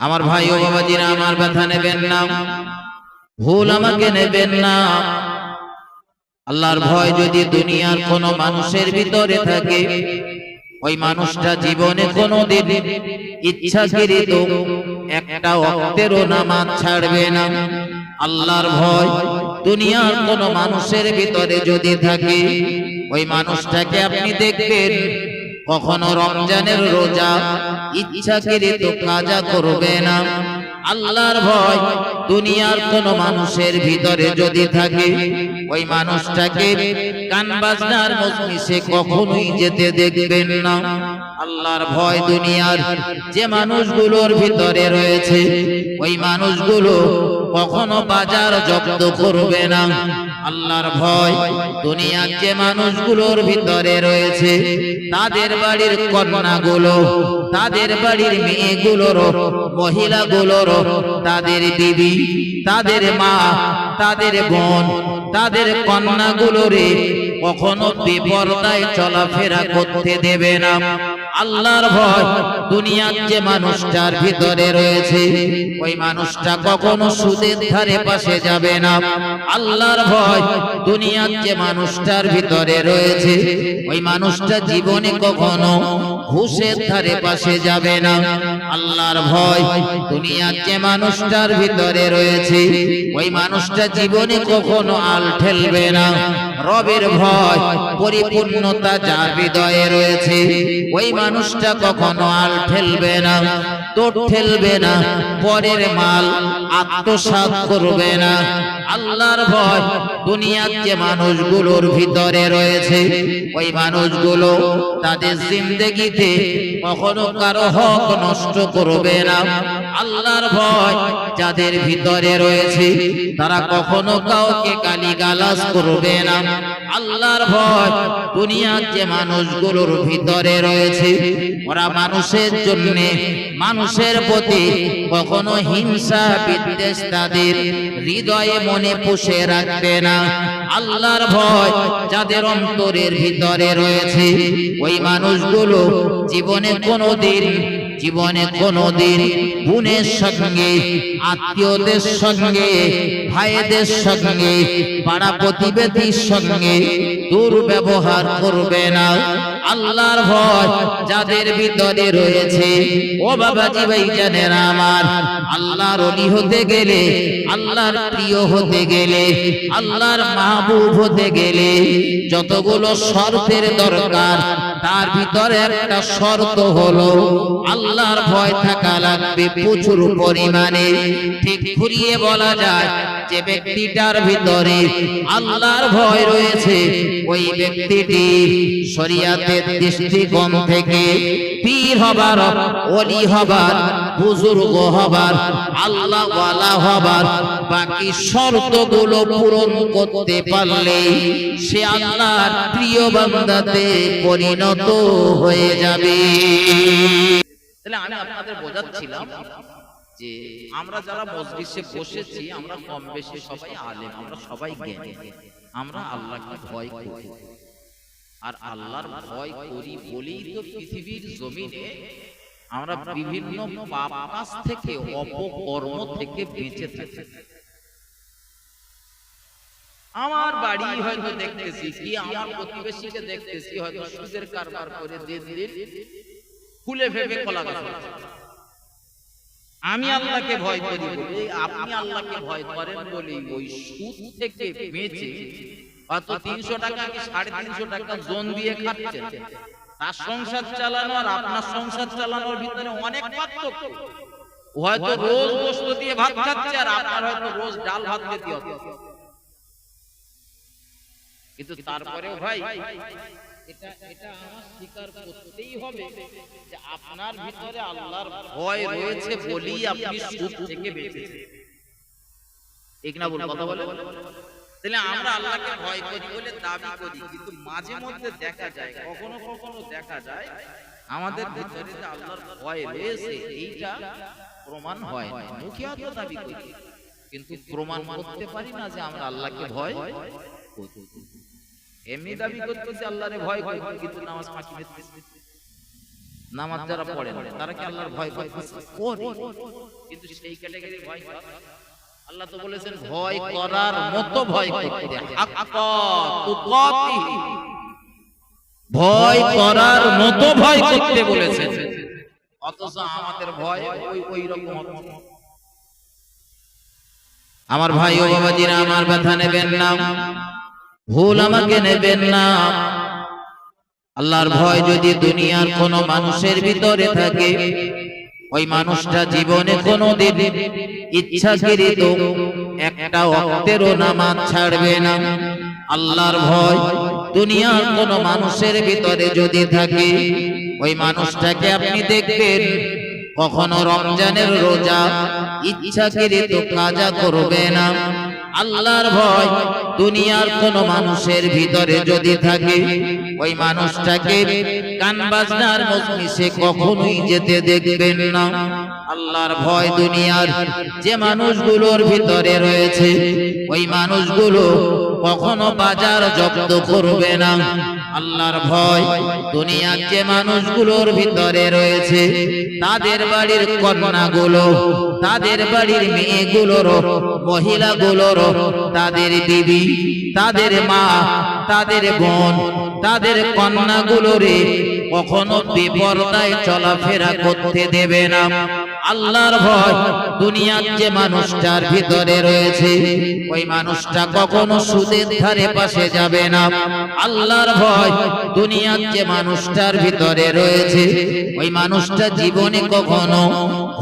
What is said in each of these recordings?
আমার ভাই ও বাবাজিরা আমার ব্যথা নেবেন না। ভুল আমাকে নেবেন না। আল্লাহর ভয় যদি দুনিয়ার কোন মানুষের ভিতরে থাকে ওই মানুষটা জীবনে কোনো কোনোদিন ইচ্ছাকৃত একটা অক্তেরও নামাজ ছাড়বে না। আল্লাহর ভয় দুনিয়ার কোন মানুষের ভিতরে যদি থাকে ওই মানুষটাকে আপনি দেখবেন। কখনো রমজানের রোজা ইচ্ছাকৃত কাজা করবে না। আল্লাহর ভয়, দুনিয়ার কোন মানুষের ভিতরে যদি থাকে, ওই মানুষটাকে গান বাজনার মজলিসে কখনোই যেতে দেখবেন না। আল্লাহর ভয় দুনিয়ার যে মানুষগুলোর ভিতরে রয়েছে, ওই মানুষগুলো কখনো বাজার জব্দ করবে না। আল্লাহর ভয়, দুনিয়ার যে মানুষগুলোর ভিতরে রয়েছে, তাদের বাড়ির কন্যাগুলো, তাদের বাড়ির মেয়েগুলোর, মহিলাগুলোর, তাদের দিদি, তাদের মা, তাদের বোন, তাদের কন্যাগুলোরে কখনো বিপর্দায় চলাফেরা করতে দেবে না। আল্লাহর ভয় দুনিয়ার যে মানুষটার ভিতরে রয়েছে ওই মানুষটা কখনো সুদের ধারে পাশে যাবে না। আল্লাহর ভয় দুনিয়ার যে মানুষটার ভিতরে রয়েছে ওই মানুষটা জীবনে কখনো ঘুষের ধারে পাশে যাবে না। আল্লাহর ভয় দুনিয়ার যে মানুষটার ভিতরে রয়েছে ওই মানুষটা জীবনে কখনো আল ঠেলবে না। রবের ভয় পরিপূর্ণতা যার হৃদয়ে রয়েছে ওই মানুষটা কখনো আল ঠেলবে না। তোট ঠেলবে না, পরের মাল আত্মসাত করবে না। আল্লাহর ভয় দুনিয়ার যে মানুষগুলোর ভিতরে রয়েছে, ওই মানুষগুলো তাদের জিন্দগিতে কখনো কারও হক নষ্ট করবে না। আল্লাহর ভয় যাদের ভিতরে রয়েছে, তারা কখনো কাউকে গালি গালাজ করবে না। আল্লাহর ভয় দুনিয়ার যে মানুষগুলোর ভিতরে রয়েছে, ওরা মানুষের জন্য, মানুষের প্রতি কখনো হিংসা, বিদ্বেষ তাদের হৃদয়ে মনে পুষে রাখবে না। আল্লাহর ভয় যাদের অন্তরের ভিতরে রয়েছে, ওই মানুষগুলো জীবনে কোনোদিন জীবনে কোনোদিন বোনের সঙ্গে, আত্মীয়দের সঙ্গে, ভাইদের সঙ্গে, পাড়া প্রতিবেশীর সঙ্গে দুর্ব্যবহার করবে না। আল্লাহর ভয় যাদের ভিতরে রয়েছে, ও বাবাজি ভাই জানেন আমার, আল্লাহর অলি হতে গেলে, আল্লাহর প্রিয় হতে গেলে, আল্লাহর মাহবুব হতে গেলে, যতগুলো শর্তের দরকার তার ভিতরে একটা শর্ত হলো, আল্লাহর ভয় থাকা লাগবে প্রচুর পরিমাণে। ঠিক ঘুরিয়ে বলা যায় যে ব্যক্তিটার ভিতরে আল্লাহর ভয় রয়েছে, ওই ব্যক্তিটি শরিয়াতের দৃষ্টিকোণ থেকে পীর হবার অলি হবার বুজুর্গ হবার আল্লাহ ওয়ালা হবার বাকি শর্তগুলো পূরণ করতে পারলে সে আল্লাহর প্রিয় বান্দাতে পরিণত হয়ে যাবে। তাহলে আমি আপনাদের বোঝাচ্ছিলাম যে আমরা যারা মজলিসে বসেছি, আমরা কম বেশি সবাই আলেম, আমরা সবাই জ্ঞানী, আমরা আল্লাহকে ভয় করি। আর আল্লাহর ভয় করি বলেই তো পৃথিবীর জমিনে আমরা বিভিন্ন পাপ কাজ থেকে অপকর্ম থেকে বেঁচে থাকি। আমার বাড়ি হয়তো দেখতেছি কি আমার প্রতিবেশীকে দেখতেছি হয়তো সুদের কারবার করে দিন দিন খুলে ভেবে কলা আমি আল্লাহকে ভয় করি বলে আপনি আল্লাহকে ভয় করেন বলি ওই সুদ থেকে বেঁচে অত তিনশো টাকা কি সাড়ে তিনশো টাকা জোন দিয়ে খাচ্ছেন? তার সংসার চালানো আর আপনার সংসার চালানোর ভিতরে অনেক পার্থক্য। হয়তো রোজ গোস্ত দিয়ে ভাত খাচ্ছে আর আপনার হয়তো রোজ ডাল ভাত খেতে হবে। কিন্তু তারপরেও ভাই এটা এটা আমার স্বীকার করতেই হবে যে আপনার ভিতরে আল্লাহর ভয় রয়েছে বলেই আপনি সুদ থেকে বেঁচেছেন ঠিক না বল কথা বলে তাহলে আমরা আল্লাহকে ভয় করি বলে দাবি করি কিন্তু মাঝে মধ্যে দেখা যায় কখনো কখনো দেখা যায় আমাদের ভিতরে যে আল্লাহর ভয় রয়েছে এইটা প্রমাণ হয় না। মুখে হয়তো দাবি করি। কিন্তু প্রমাণ করতে পারি না যে আমরা আল্লাহকে ভয় করি। এমনি দাবি করতেছে আল্লাহরে ভয় করি কিন্তু নামাজ দিতেছি নামাজ যারা পড়ে তারা কি আল্লাহর ভয় করে? কিন্তু সেই ক্যাটাগরি ভয় করে। আল্লাহ তো বলেছেন ভয় করার মতো ভয় করতে ভয় করার মতো ভয় করতে বলেছেন। অথচ আমাদের ভয় ওই ওই রকম আমার ভাই ও বাবাজিরা আমার ব্যথা নেবেন না। ভুল আমাকে নেবেন না। আল্লাহর ভয় যদি দুনিয়ার কোন মানুষের ভিতরে থাকে ওই মানুষটা জীবনে কোনোদিন ইচ্ছাকৃত একটা অক্তেরও নামাজ ছাড়বে না। আল্লাহর ভয় দুনিয়ার কোন মানুষের ভিতরে যদি থাকে ওই মানুষটাকে আপনি দেখবেন। কখনো রমজানের রোজা ইচ্ছাকৃত কাজা করবে না। আল্লাহর ভয়, দুনিয়ার কোন মানুষের ভিতরে যদি থাকে, ওই মানুষটাকে গান বাজনার মজলিসে কখনোই যেতে দেখবেন না। আল্লাহর ভয় দুনিয়ার যে মানুষগুলোর ভিতরে রয়েছে, ওই মানুষগুলো কখনো বাজার জব্দ করবে না। আল্লাহর ভয়, দুনিয়ার যে মানুষগুলোর ভিতরে রয়েছে, তাদের বাড়ির কন্যাগুলো, তাদের বাড়ির মেয়েগুলোর, মহিলাগুলোর, তাদের বিবি তাদের মা, তাদের বোন, তাদের কন্যাগুলোরে কখনো বিপর্দায় চলাফেরা করতে দেবে না। আল্লাহর ভয়, দুনিয়ার যে মানুষটার ভিতরে রয়েছে, ওই মানুষটা কখনো সুদের ধারে পাশে যাবে না। আল্লাহর ভয়, দুনিয়ার যে মানুষটার ভিতরে রয়েছে, ওই মানুষটা জীবনে কখনো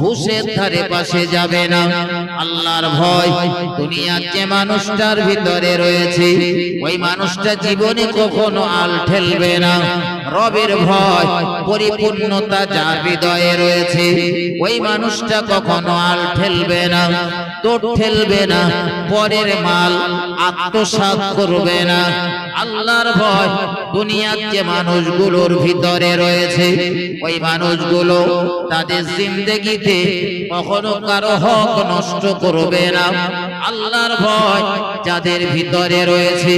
ঘুষের ধারে পাশে যাবে না। আল্লাহর ভয় দুনিয়ার যে মানুষটার ভিতরে রয়েছে ওই মানুষটা জীবনে কখনো আল ঠেলবে না। রবের ভয় পরিপূর্ণতা যার হৃদয়ে রয়েছে ওই মানুষটা কখনো আল ঠেলবে না। তোট ঠেলবে না, পরের মাল আত্মসাত করবে না। আল্লাহর ভয় দুনিয়ার যে মানুষগুলোর ভিতরে রয়েছে, ওই মানুষগুলো তাদের জিন্দেগিতে কখনো কারও হক নষ্ট করবে না। আল্লাহর ভয় যাদের ভিতরে রয়েছে,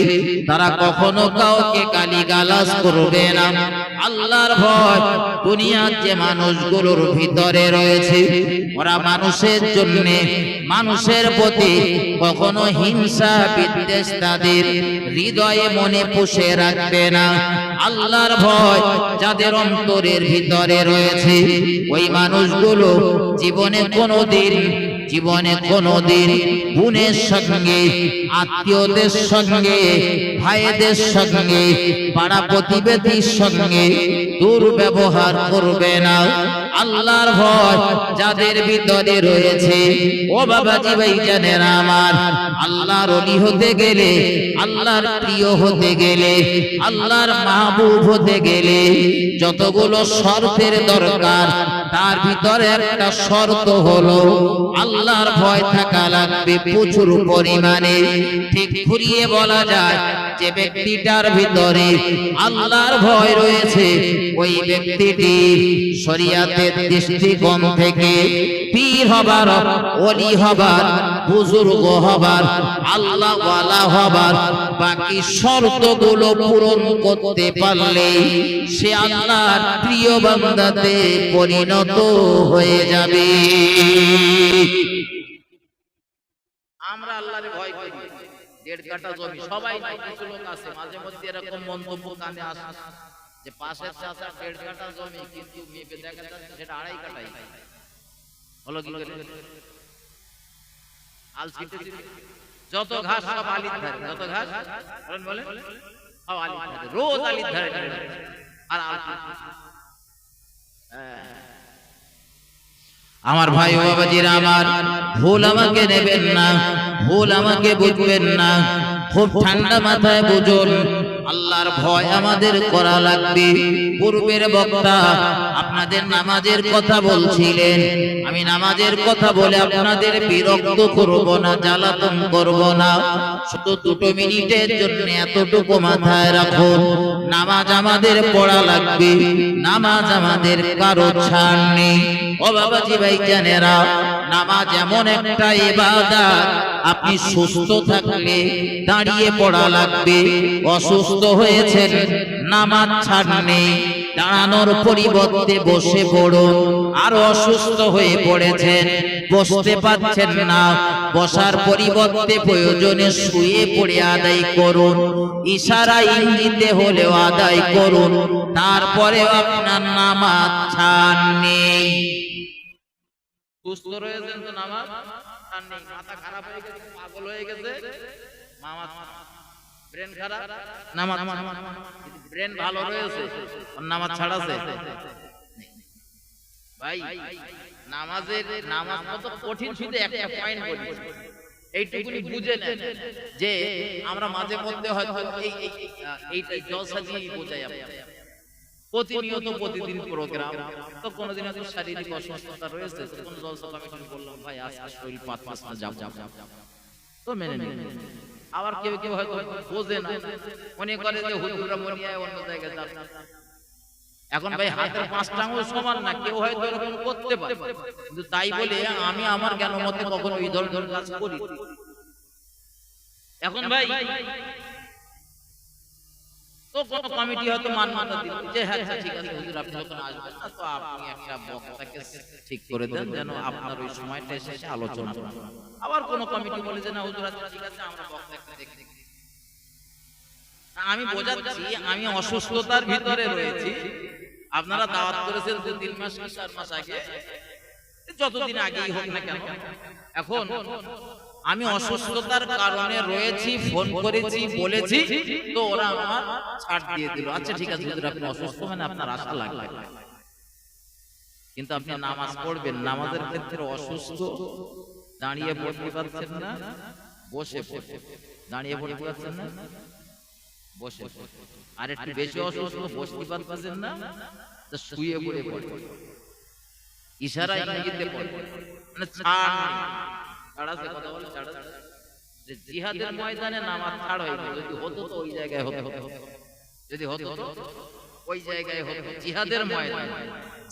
তারা কখনো কাউকে গালি গালাজ করবে না। আল্লাহর ভয় দুনিয়ার যে মানুষগুলোর ভিতরে রয়েছে, ওরা মানুষের জন্য, মানুষের প্রতি কখনো হিংসা, বিদ্বেষ তাদের হৃদয়ে মনে পুষে রাখবে না। আল্লাহর ভয় যাদের অন্তরের ভিতরে রয়েছে, ওই মানুষগুলো জীবনে কোনো কোনোদিন জীবনে কোনোদিন বোনের সঙ্গে, আত্মীয়দের সঙ্গে, ভাইদের সঙ্গে, পাড়া প্রতিবেশীর সঙ্গে দুর্ব্যবহার করবে না। আল্লাহর ভয় যাদের ভিতরে রয়েছে, ও বাবাজি ভাই জানেন আমার, আল্লাহর অলি হতে গেলে, আল্লাহর প্রিয় হতে গেলে, আল্লাহর মাহবুব হতে গেলে, যতগুলো শর্তের দরকার তার ভিতরে একটা শর্ত হলো, আল্লাহর ভয় থাকা লাগবে প্রচুর পরিমাণে। ঠিক ঘুরিয়ে বলা যায় যে ব্যক্তিটার ভিতরে আল্লাহর ভয় রয়েছে, ওই ব্যক্তিটি শরিয়াতের দৃষ্টিকোণ থেকে পীর হবার অলি হবার বুজুর্গ হবার আল্লাহ হবার বাকি শর্তগুলো পূরণ করতে পারলে সে আল্লাহর প্রিয় বান্দাতে পরিণত হয়ে যাবে। আমরা ভয় করি। সবাই কিছু লোক আছে, মাঝে মধ্যে এরকম মন্তব্য কানে আসে যে পাশের? আল। যত ঘাস সব আলির ধারে যত ঘাস বলেন বলে সব আলির ধারে রোজ আলির ধারে। আর আল আমার ভাই ও বাবাজিরা আমার ভুল আমাকে নেবেন না ভুল আমাকে বুঝবেন না। খুব ঠান্ডা মাথায় বুঝুন আল্লাহর ভয় আমাদের করা লাগবে। পূর্বের বক্তা আপনাদের নামাজের কথা বলছিলেন। আমি নামাজের কথা বলে আপনাদের বিরক্ত করব না, জ্বালাতন করব না। শুধু দুটো মিনিটের জন্য এতটুকু মাথায় রাখুন নামাজ আমাদের পড়া লাগবে, নামাজ আমাদের কারও ছাড় নেই। ও বাবাজি ভাই জানেরা নামাজ এমন একটা ইবাদত, আপনি সুস্থ থাকলে দাঁড়িয়ে পড়া লাগবে, অসুস্থ হয়েছেন, নামাজ ছাড় নেই। দাঁড়ানোর পরিবর্তে বসে পড়ুন। আর অসুস্থ হয়ে পড়েছেন, বসতে পারছেন না। বসার পরিবর্তে প্রয়োজনে শুয়ে পড়ে আদায় করুন। ইশারা ইঙ্গিতে হলেও আদায় করুন। তারপরে আপনার নামাজ ছাড় নেই। সুস্থ রয়েছেন তো নামাজ? খারাপ হয়ে গেছে, পাগল হয়ে গেছে? মামা ব্রেন খারাপ? নামাজ ব্রেন ভালো রয়েছে নামাজ ছাড়াছে ভাই নামাজের নামাজ কত কঠিন শুধু একটা পয়েন্ট বলি। এইটুকুনি বুঝে নেন যে আমরা মাঝে মধ্যে হয়তো এই এই এইটাই জলসা দিয়ে বোঝাই প্রতিনিয়ত প্রতিদিন প্রোগ্রাম তো কোনোদিন হয়তো শারীরিক অসুস্থতা রয়েছে কোনো জলসা কমিশন বললাম ভাই আজকে শরীর পাঁচ পাঁচ যাব যাব তো মেনে নিন। আবার কেউ কেউ হয়তো বোঝে না। মনে করে যে হুজুরা মনিয়ায় অন্য জায়গায় যাচ্ছে। এখন ভাই হাতের পাঁচটা আঙুল সমান না কেউ হয়তো এরকম করতে পারে। কিন্তু তাই বলে আমি আমার জ্ঞান মতে কখনো এই ধরনের কাজ করি। এখন ভাই কোন কমিটি হয়তো মান্যতা দিল। যে হ্যাঁ আচ্ছা, ঠিক আছে হুজুর আপনি যখন আসবেন না তো আপনি একটা বক্তাকে ঠিক করে দেন যেন আপনার ওই সময়টা এসে আলোচনা আবার কোন কমিটি বলে যে না হুজুর আচ্ছা ঠিক আছে আমরা বক্তাকে আমি বোঝাচ্ছি আমি অসুস্থতার ভিতরে রয়েছি। আপনারা দাওয়াত করেছেন দু তিন মাস চার মাস আগে? যতদিন আগেই হোক না কেন। এখন আমি অসুস্থতার কারণে রয়েছি, ফোন করেছি, বলেছি, তো ওরা আমার ছাড় দিয়ে দিল। আচ্ছা ঠিক আছে আপনি অসুস্থ মানে আপনার আশা লাগবে। কিন্তু আপনি নামাজ পড়বেন, নামাজের ক্ষেত্রে অসুস্থ, দাঁড়িয়ে পড়তে পারছেন না, বসে দাঁড়িয়ে পড়তে পারছেন না, বসে। আর একটু বেশি অসুস্থ, বসতে পারতেছেন না শুয়ে পড়ে পড়ে। ইশারা ইঙ্গিতে পড়ে। মানে ছাড়। জিহাদের ময়দানে ছাড় যদি হতো তো ওই জায়গায় হতো। যদি হতো ওই জায়গায় হতো। জিহাদের ময়দান।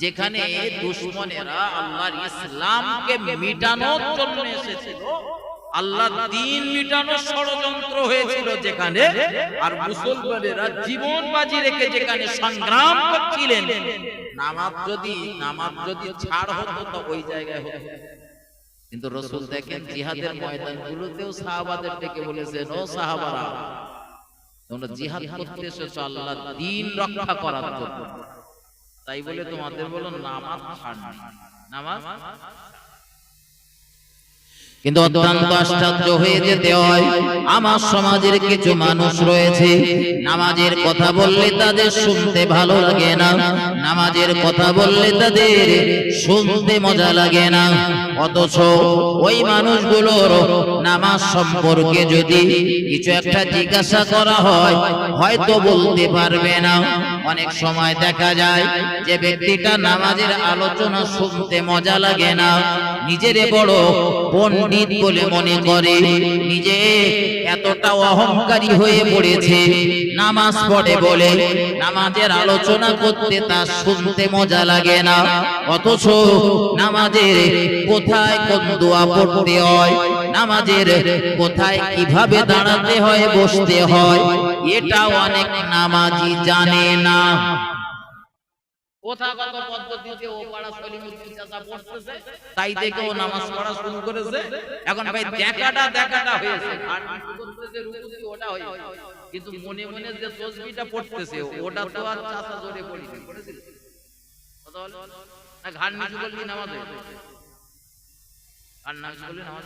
যেখানে দুশ্মনেরা আল্লাহর ইসলামকে মিটানোর জন্য এসেছিল আল্লাহ দিন মিটানোর ষড়যন্ত্র হয়েছিল যেখানে, আর মুসলমানেরা জীবন বাজি রেখে যেখানে সংগ্রাম করছিলেন, নামাজ যদি নামাজ যদি ছাড় হতো তো ওই জায়গায় হতো। কিন্তু রসুল দেখেন জিহাদের ময়দান গুলোতেও সাহাবাদের ডেকে বলেছেন ও সাহাবারা তোমরা জিহাদ করতে এসেছ আল্লাহ দিন রক্ষা করার জন্য। তাই বলে তোমাদের বলো নামাজ ছাড় নামাজ? কিন্তু অত্যন্ত আশ্চর্য হয়ে যেতে হয়। আমার সমাজের কিছু মানুষ রয়েছে। নামাজের কথা বললে তাদের শুনতে ভালো লাগে না। নামাজের কথা বললে তাদের শুনতে মজা লাগে না। অথচ ওই মানুষগুলোর নামাজ সম্পর্কে যদি কিছু একটা জিজ্ঞাসা করা হয়, হয়তো বলতে পারবে না। অনেক সময় দেখা যায় যে ব্যক্তিটা নামাজের আলোচনা শুনতে মজা লাগে না। নিজের বড় পণ্ডিত বলে মনে করে। নিজে এতটা অহংকারী হয়ে পড়েছে। নামাজ পড়ে বলে, নামাজের আলোচনা করতে তার শুনতে মজা লাগে না। অথচ নামাজের কোথায় কোন দোয়া পড়তে হয়, নামাজের কোথায় কীভাবে দাঁড়াতে হয়, বসতে হয়, এটাও অনেক নামাজি জানে না। এখন ভাই, দেখাটা দেখাটা হয়েছে। কিন্তু মনে মনে যে তসবিটা পড়তেছে ওটা তো আর চাচা জোরে পড়িনি। বলো? না ঘাড় নিচু করলি নামাজ করলি নামাজ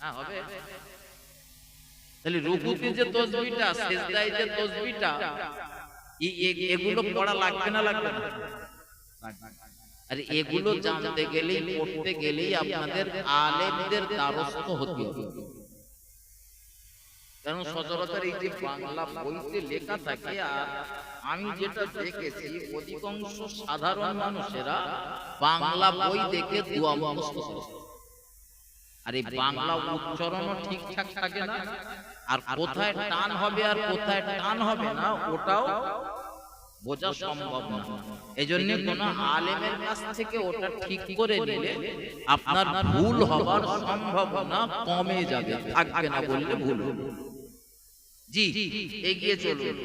হ্যাঁ হবে। তাহলে রুকুতে যে তসবিটা সেজদায় যে তসবিটা এগুলো পড়া লাগবে না লাগবে না। আরে এগুলো জানতে গেলেই পড়তে গেলেই আপনাদের আলেমদের দ্বারস্থ হতে হবে। কারণ সচরাচর এই যে বাংলা বইতে লেখা থাকে আর আমি যেটা দেখেছি অধিকাংশ সাধারণ মানুষেরা বাংলা বই দেখে দোয়া মুখস্থ করে। আর এই বাংলা উচ্চারণও ঠিকঠাক থাকে না আর কোথায় টান হবে আর কোথায় টান হবে না ওটাও বোঝা সম্ভব না। এই জন্য কোন আলেমের কাছ থেকে ওটা ঠিক করে নিলে আপনার ভুল হবার সম্ভাবনা কমে যাবে। থাকবে না বললে ভুল। হবে। জি এগিয়ে চলুন।